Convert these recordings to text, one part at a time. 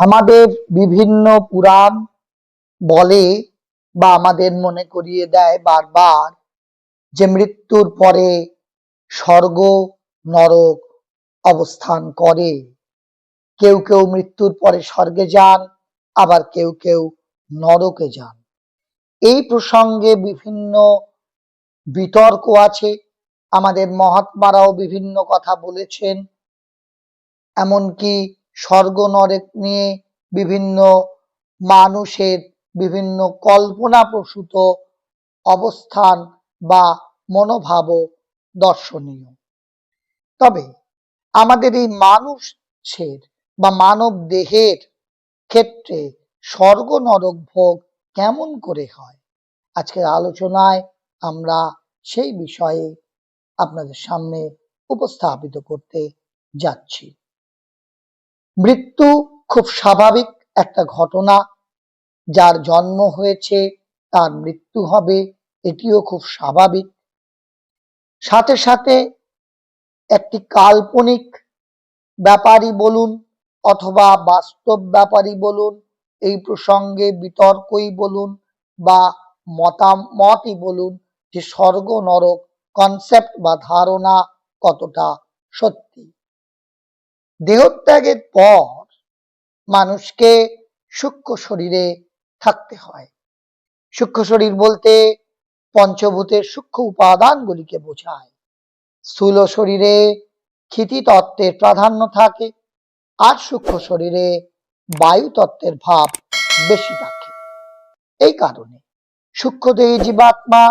আমাদের বিভিন্ন পুরাণ বলে বা আমাদের মনে করিয়ে দেয় বারবার যে মৃত্যুর পরে স্বর্গ নরক অবস্থান করে। কেউ কেউ মৃত্যুর পরে স্বর্গে যান, আবার কেউ কেউ নরকে যান। এই প্রসঙ্গে বিভিন্ন বিতর্ক আছে। আমাদের মহাত্মারাও বিভিন্ন কথা বলেছেন। এমনকি স্বর্গ নরক নিয়ে বিভিন্ন মানুষের বিভিন্ন কল্পনা প্রসূত অবস্থান বা মনোভাবও দর্শনীয়। তবে আমাদের এই মানুষের বা মানব দেহের ক্ষেত্রে স্বর্গ নরক ভোগ কেমন করে হয়? আজকের আলোচনায় আমরা সেই বিষয়ে আপনাদের সামনে উপস্থাপিত করতে যাচ্ছি। মৃত্যু খুব স্বাভাবিক একটা ঘটনা যার জন্ম হয়েছে, তার মৃত্যু হবে, এটিও খুব স্বাভাবিক। সাথে সাথে একটি কাল্পনিক ব্যাপারই বলুন অথবা বাস্তব ব্যাপারই বলুন, এই প্রসঙ্গে বিতর্কই বলুন বা মতামতই বলুন যে স্বর্গ নরক কনসেপ্ট বা ধারণা কতটা সত্যি। দেহত্যাগের পর মানুষকে সূক্ষ্ম শরীরে থাকতে হয়। সূক্ষ্ম শরীর বলতে পঞ্চভূতের সূক্ষ্ম উপাদানগুলিকে বোঝায়। স্থূল শরীরে ক্ষিতি তত্ত্বের প্রাধান্য থাকে আর সূক্ষ্ম শরীরে বায়ু তত্ত্বের ভাব বেশি থাকে। এই কারণে সূক্ষ্মদেহী জীবাত্মা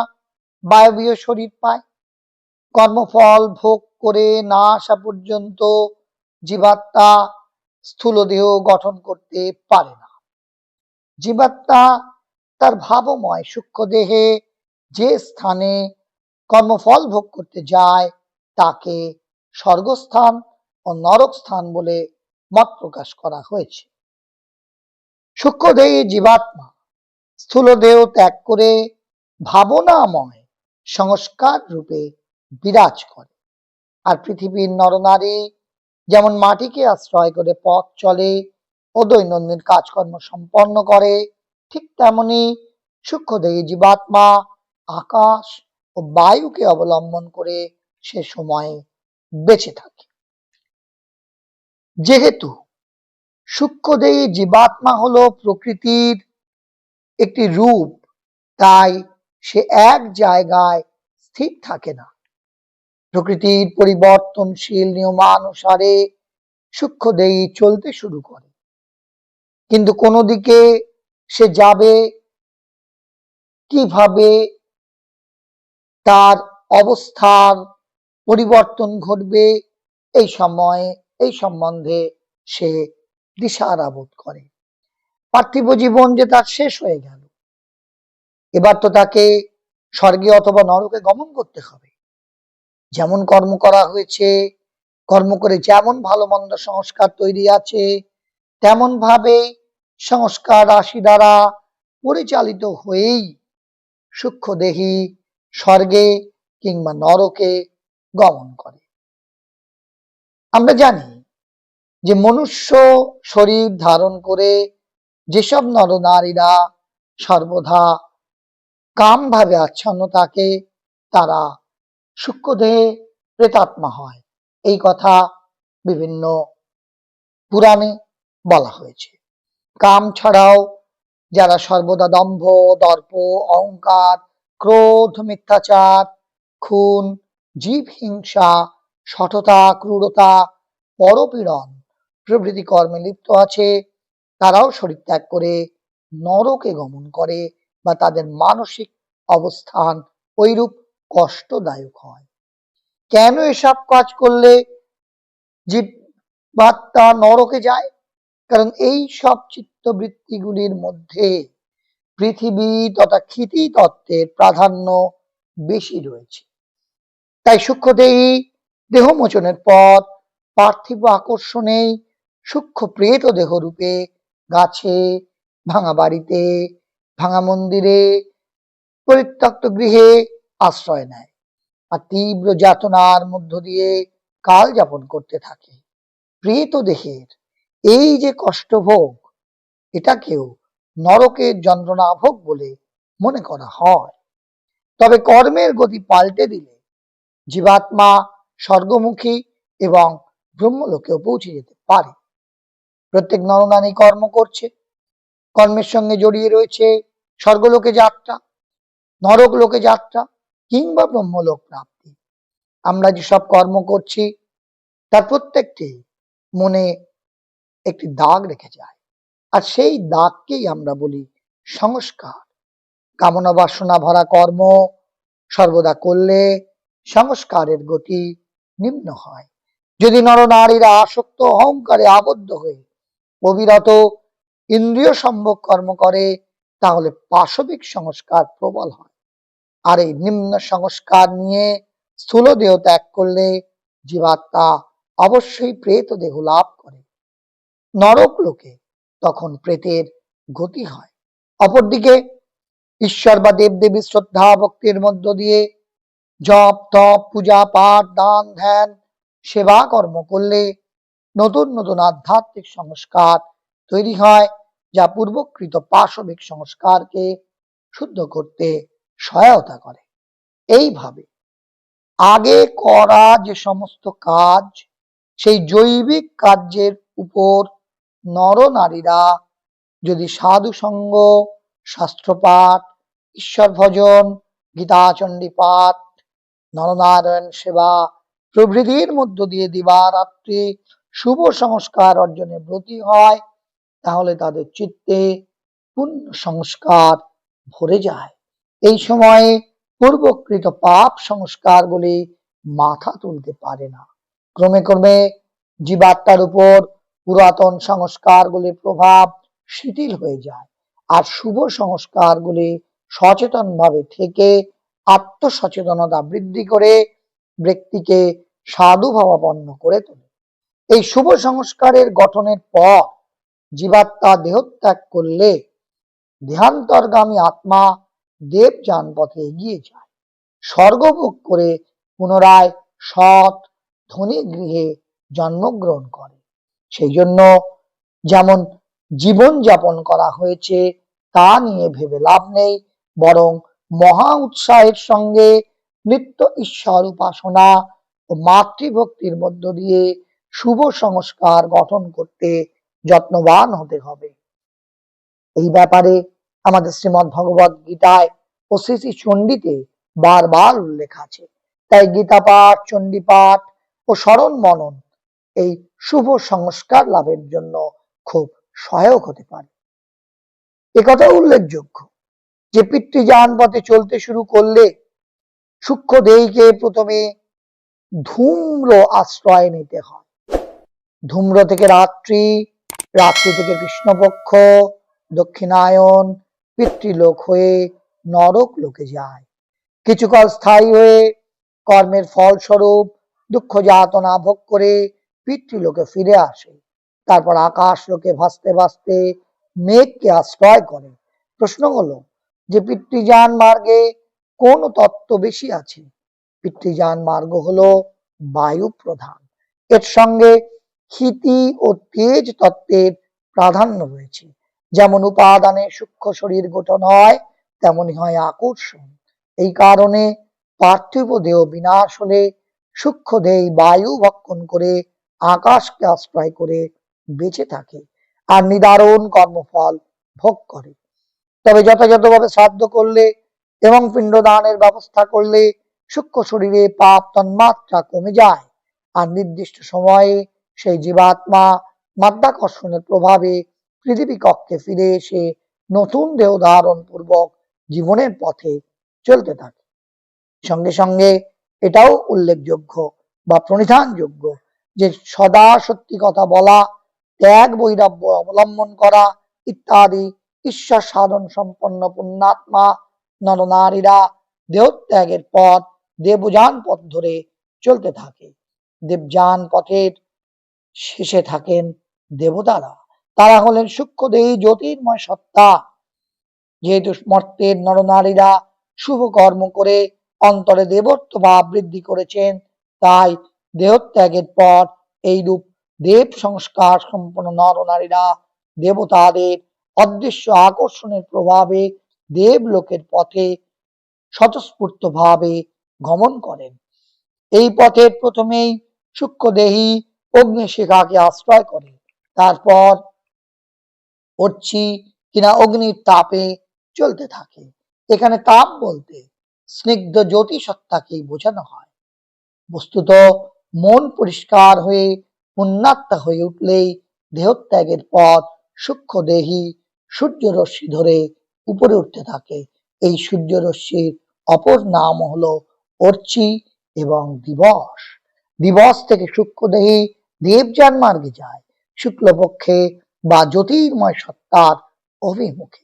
বায়বীয় শরীর পায়। কর্মফল ভোগ করে না আসা পর্যন্ত জীবাত্মা স্থূল দেহ গঠন করতে পারে না। জীবাত্মা তার ভাবময় সূক্ষ্ম দেহে যে স্থানে কর্মফল ভোগ করতে যায়, তাকে স্বর্গস্থান ও নরক স্থান বলে মত প্রকাশ করা হয়েছে। সূক্ষ্মদেহী জীবাত্মা স্থূল দেহ ত্যাগ করে ভাবনাময় সংস্কার রূপে বিরাজ করে। আর পৃথিবীর নরনারী যেমন মাটিকে আশ্রয় করে পথ চলে ও দৈনন্দিন কাজকর্ম সম্পন্ন করে, ঠিক তেমনি সূক্ষ্মদেহী জীবাত্মা, আকাশ ও বায়ুকে অবলম্বন করে সে সময়ে বেঁচে থাকে। যেহেতু সূক্ষ্মদেহী জীবাত্মা হলো প্রকৃতির একটি রূপ, তাই সে এক জায়গায় স্থির থাকে না। প্রকৃতির পরিবর্তনশীল নিয়মানুসারে সূক্ষ্মদেহী চলতে শুরু করে। কিন্তু কোনো দিকে সে যাবে কীভাবে তার অবস্থার পরিবর্তন ঘটবে এই সময়ে, এই সম্বন্ধে সে দিশাহারা বোধ করে। পার্থিব জীবন যে তার শেষ হয়ে গেল, এবার তো তাকে স্বর্গে অথবা নরকে গমন করতে হবে। যেমন কর্ম করা হয়েছে, কর্ম করে যেমন ভালো মন্দ সংস্কার তৈরি আছে, তেমন ভাবে সংস্কার রাশি দ্বারা পরিচালিত হয়েই সূক্ষ্মদেহী স্বর্গে কিংবা নরকে গমন করে। আমরা জানি যে মনুষ্য শরীর ধারণ করে যেসব নরনারীরা সর্বদা কাম ভাবে আচ্ছন্ন থাকে, তারা সূক্ষ্মদেহে প্রেতাত্মা হয়। এই কথা বিভিন্ন পুরাণে বলা হয়েছে। কাম ছাড়াও যারা সর্বদা দম্ভ, দর্প, অহংকার, ক্রোধ, মিথ্যাচার, খুন, জীব হিংসা সঠতা ক্রূরতা, পরপীড়ন প্রভৃতি কর্মে লিপ্ত আছে, তারাও শরীর ত্যাগ করে নরকে গমন করে বা তাদের মানসিক অবস্থান ওইরূপ কষ্টদায়ক হয়। কেন এসব কাজ করলে জীবাত্মা নরকে যায়? কারণ এই সব চিত্তবৃত্তিগুলির মধ্যে পৃথিবী তথা ক্ষিতি তত্ত্বের প্রাধান্য বেশি রয়েছে। তাই সূক্ষ্মদেহী দেহমোচনের পর পার্থিব আকর্ষণেই সূক্ষ্ম প্রেত দেহ রূপে গাছে, ভাঙা বাড়িতে, ভাঙা মন্দিরে, পরিত্যক্ত গৃহে আশ্রয় নেয় আর তীব্র যাতনার মধ্য দিয়ে কাল যাপন করতে থাকে। প্রেত দেহের এই যে কষ্টভোগ, এটাকেও নরকের যন্ত্রণা ভোগ বলে মনে করা হয়। তবে কর্মের গতি পাল্টে দিলে জীবাত্মা স্বর্গমুখী এবং ব্রহ্মলোকেও পৌঁছে যেতে পারে। প্রত্যেক নরনারী কর্ম করছে, কর্মের সঙ্গে জড়িয়ে রয়েছে স্বর্গলোকে যাত্রা নরক লোকে যাত্রা কিংবা ব্রহ্মলোক প্রাপ্তি। আমরা যেসব কর্ম করছি, তার প্রত্যেকটি মনে একটি দাগ রেখে যায়। আর সেই দাগকেই আমরা বলি সংস্কার। কামনা বাসনা ভরা কর্ম সর্বদা করলে সংস্কারের গতি নিম্ন হয়। যদি নরনারীরা আসক্ত, অহংকারে আবদ্ধ হয়ে অবিরত ইন্দ্রিয় সম্ভব কর্ম করে, তাহলে পাশবিক সংস্কার প্রবল হয়। আর এই নিম্ন সংস্কার নিয়ে স্থূল দেহ ত্যাগ করলে জীবাত্মা অবশ্যই প্রেত দেহ লাভ করে। নরক লোকে তখন প্রেতের গতি হয়। অপরদিকে ঈশ্বর বা দেবদেবী শ্রদ্ধা ভক্তির মধ্য দিয়ে জপ, তপ, পূজা, পাঠ, দান, ধ্যান, সেবা, কর্ম করলে নতুন নতুন আধ্যাত্মিক সংস্কার তৈরি হয়, যা পূর্বকৃত পাশবিক সংস্কারকে শুদ্ধ করতে সহায়তা করে। এইভাবে আগে করা যে সমস্ত কাজ, সেই জৈবিক কার্যের উপর নরনারীরা যদি সাধু সঙ্গ শাস্ত্রপাঠ ঈশ্বর ভজন গীতাচণ্ডী পাঠ নরনারায়ণ সেবা প্রভৃতির মধ্য দিয়ে দিবারাত্রি শুভ সংস্কার অর্জনে ব্রতী হয়, তাহলে তাদের চিত্তে পুণ্য সংস্কার ভরে যায়। এই সময়ে পূর্বকৃত পাপ সংস্কারগুলি মাথা তুলতে পারে না। ক্রমে ক্রমে জীবাত্মার উপর পুরাতন সংস্কারগুলির প্রভাব শিথিল হয়ে যায় আর শুভ সংস্কারগুলি সচেতনভাবে থেকে আত্মসচেতনতা বৃদ্ধি করে ব্যক্তিকে সাধু ভাবাপন্ন করে তোলে। এই শুভ সংস্কারের গঠনের পর জীবাত্মা দেহত্যাগ করলে দেহান্তরগামী আত্মা দেব যান পথে এগিয়ে যায়। স্বর্গভোগ করে পুনরায় সৎ ধনী গৃহে জন্মগ্রহণ করে। সেই জন্য যেমন জীবন যাপন করা হয়েছে, তা নিয়ে ভেবে লাভ নেই, বরং মহা উৎসাহের সঙ্গে নিত্য ঈশ্বর উপাসনা ও মাতৃভক্তির মধ্য দিয়ে শুভ সংস্কার গঠন করতে যত্নবান হতে হবে। এই ব্যাপারে আমাদের শ্রীমদ ভগবত গীতায় ও শ্রী শ্রী চণ্ডীতে বারবার উল্লেখ আছে। তাই গীতা পাঠ, চণ্ডী পাঠ ও স্মরণ মনন এই শুভ সংস্কার লাভের জন্য খুব সহায়ক হতে পারে। একথা উল্লেখযোগ্য যে পিতৃযান পথে চলতে শুরু করলে সূক্ষ্ম দেহকে প্রথমে ধূম্র আশ্রয় নিতে হয়। ধূম্র থেকে রাত্রি রাত্রি থেকে কৃষ্ণপক্ষ, দক্ষিণায়ন পিতৃলোক হয়ে নরক লোকে যায়। কিছুকাল স্থায়ী হয়ে কর্মের ফলস্বরূপ দুঃখ যাতনা ভোগ করে পিতৃলোকে ফিরে আসে। তারপর আকাশ লোকে ভাসতে ভাসতে মেঘকে আশ্রয় করে। প্রশ্ন হলো, যে পিতৃযান মার্গে কোন তত্ত্ব বেশি আছে? পিতৃযান মার্গ হলো বায়ু প্রধান। এর সঙ্গে ক্ষিতি ও তেজ তত্ত্বের প্রাধান্য রয়েছে। যেমন উপাদানে সূক্ষ্ম শরীর গঠন হয়, তেমনি হয় আকর্ষণ। এই কারণে পার্থিব দেহ বিনাশ হলে সূক্ষ্ম দেহ বায়ু ভক্ষণ করে আকাশকে আশ্রয় করে বেঁচে থাকে আর নিদারুণ কর্মফল ভোগ করে। তবে যথাযথভাবে শ্রাদ্ধ করলে এবং পিণ্ডদানের ব্যবস্থা করলে সূক্ষ্ম শরীরে পাপ তন্মাত্রা কমে যায় আর নির্দিষ্ট সময়ে সেই জীবাত্মা মাধ্যাকর্ষণের প্রভাবে পৃথিবী কক্ষে ফিরে এসে নতুন দেহ ধারণ পূর্বক জীবনের পথে চলতে থাকে। সঙ্গে সঙ্গে এটাও উল্লেখযোগ্য বা প্রণিধানযোগ্য যে সদা সত্যি কথা বলা, ত্যাগ বৈরাব্য অবলম্বন করা ইত্যাদি ঈশ্বর সাধন সম্পন্ন পুণ্যাত্মা, নরনারীরা দেহত্যাগের পথ, দেবযান পথ ধরে চলতে থাকে। দেবযান পথের শেষে থাকেন দেবতারা। তারা হলেন সূক্ষ্মদেহী জ্যোতির্ময় সত্তা। যেহেতু মর্তের নরনারীরা শুভ কর্ম করে অন্তরে দেবত্ব ভাব বৃদ্ধি করেছেন, তাই দেহত্যাগের পর এইরূপ দেব সংস্কার সম্পন্ন নরনারীরা দেবতাদের অদৃশ্য আকর্ষণের প্রভাবে দেবলোকের পথে স্বতঃস্ফূর্ত ভাবে গমন করেন। এই পথের প্রথমেই সূক্ষ্মদেহী অগ্নিশিখাকে আশ্রয় করে তারপর অর্চি কিনা অগ্নির তাপে চলতে থাকে। এখানে তাপ বলতে স্নিগ্ধ জ্যোতি সত্তাকেই বোঝানো হয়। বস্তুত মন পরিষ্কার হয়ে পুণ্যাত্মা হয়ে উঠলেই দেহত্যাগের পথ সূক্ষ্মদেহী সূর্যরশ্মি ধরে উপরে উঠতে থাকে। এই সূর্যরশ্মির অপর নাম হলো অর্চি এবং দিবস। দিবস থেকে সূক্ষ্মদেহী দেবযান মার্গে যায়। শুক্লপক্ষে বা জ্যোতির্ময় সত্তার অভিমুখে।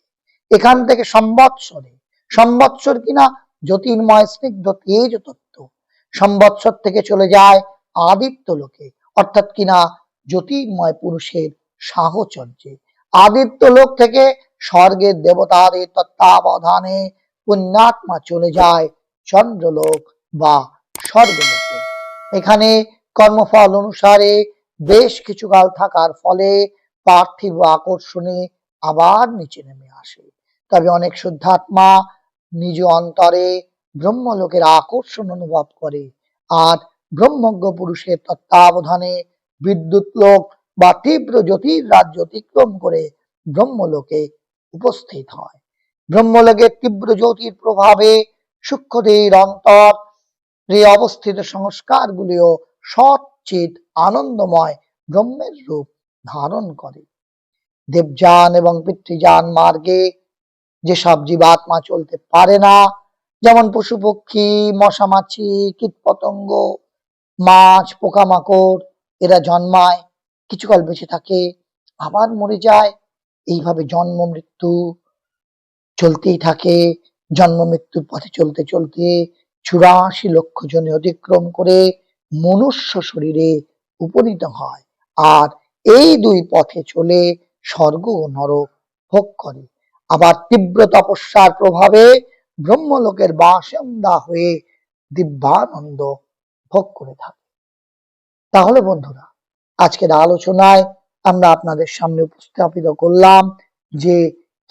এখান থেকে সম্বৎসরে, সম্বৎসর কিনা জ্যোতির্ময় স্নিগ্ধ তেজ তত্ত্ব, সম্বৎসর থেকে চলে যায় আদিত্য লোকে, অর্থাৎ কিনা জ্যোতির্ময় পুরুষের সাহচর্যে। আদিত্য লোক থেকে স্বর্গের দেবতাদের তত্ত্বাবধানে পুণ্যাত্মা চলে যায় চন্দ্রলোক বা স্বর্গলোকে। এখানে কর্মফল অনুসারে বেশ কিছুকাল থাকার ফলে পার্থিব আকর্ষণে আবার নিচে নেমে আসে। তবে অনেক শুদ্ধাত্মা নিজ অন্তরে ব্রহ্মলোকের আকর্ষণ অনুভব করে। আর ব্রহ্মজ্ঞ পুরুষের তত্ত্বাবধানে বিদ্যুৎ লোক বা তীব্র জ্যোতির রাজ্য অতিক্রম করে ব্রহ্মলোকে উপস্থিত হয়। ব্রহ্মলোকের তীব্র জ্যোতির প্রভাবে সূক্ষ্মদের অন্তর রে অবস্থিত সংস্কারগুলিও সচ্চিত আনন্দময় ব্রহ্মের রূপ। ধারণ করে। দেবযান এবং পিতৃযান মার্গে যেসব জীবাত্মা চলতে পারে না, যেমন পশু পক্ষী, মশা মাছি কীট পতঙ্গ মাছ, পোকামাকড়, এরা জন্মায় কিছুকাল বেঁচে থাকে, আবার মরে যায়। এইভাবে জন্ম মৃত্যু চলতেই থাকে। জন্ম মৃত্যুর পথে চলতে চলতে চুরাশি লক্ষ জনে অতিক্রম করে মনুষ্য শরীরে উপনীত হয়। আর এই দুই পথে চলে স্বর্গ ও নরক ভোগ করে। আবার তীব্র তপস্যার প্রভাবে ব্রহ্মলোকের বাসিন্দা হয়ে দিব্যানন্দ ভোগ করে থাকে। তাহলে বন্ধুরা, আজকের আলোচনায় আমরা আপনাদের সামনে উপস্থাপিত করলাম যে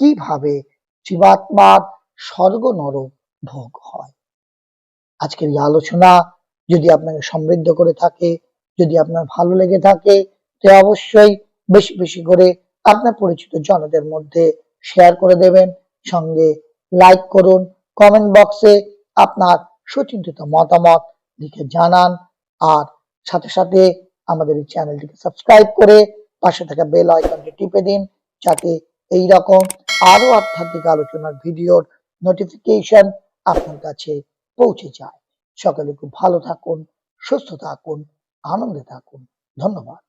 কীভাবে জীবাত্মার স্বর্গ নরক ভোগ হয়। আজকের এই আলোচনা যদি আপনাকে সমৃদ্ধ করে থাকে, যদি আপনার ভালো লেগে থাকে তো অবশ্যই বেশি বেশি করে আপনার পরিচিত জনদের মধ্যে শেয়ার করে দেবেন। সঙ্গে লাইক করুন। কমেন্ট বক্সে আপনার সুচিন্তিত মতামত লিখে জানান। আর সাথে সাথে আমাদের এই চ্যানেলটিকে সাবস্ক্রাইব করে পাশে থাকা বেল আইকনটি টিপে দিন যাতে এই রকম আরও আধ্যাত্মিক আলোচনার ভিডিওর নোটিফিকেশন আপনার কাছে পৌঁছে যায়। সকলে খুব ভালো থাকুন, সুস্থ থাকুন, আনন্দে থাকুন। ধন্যবাদ।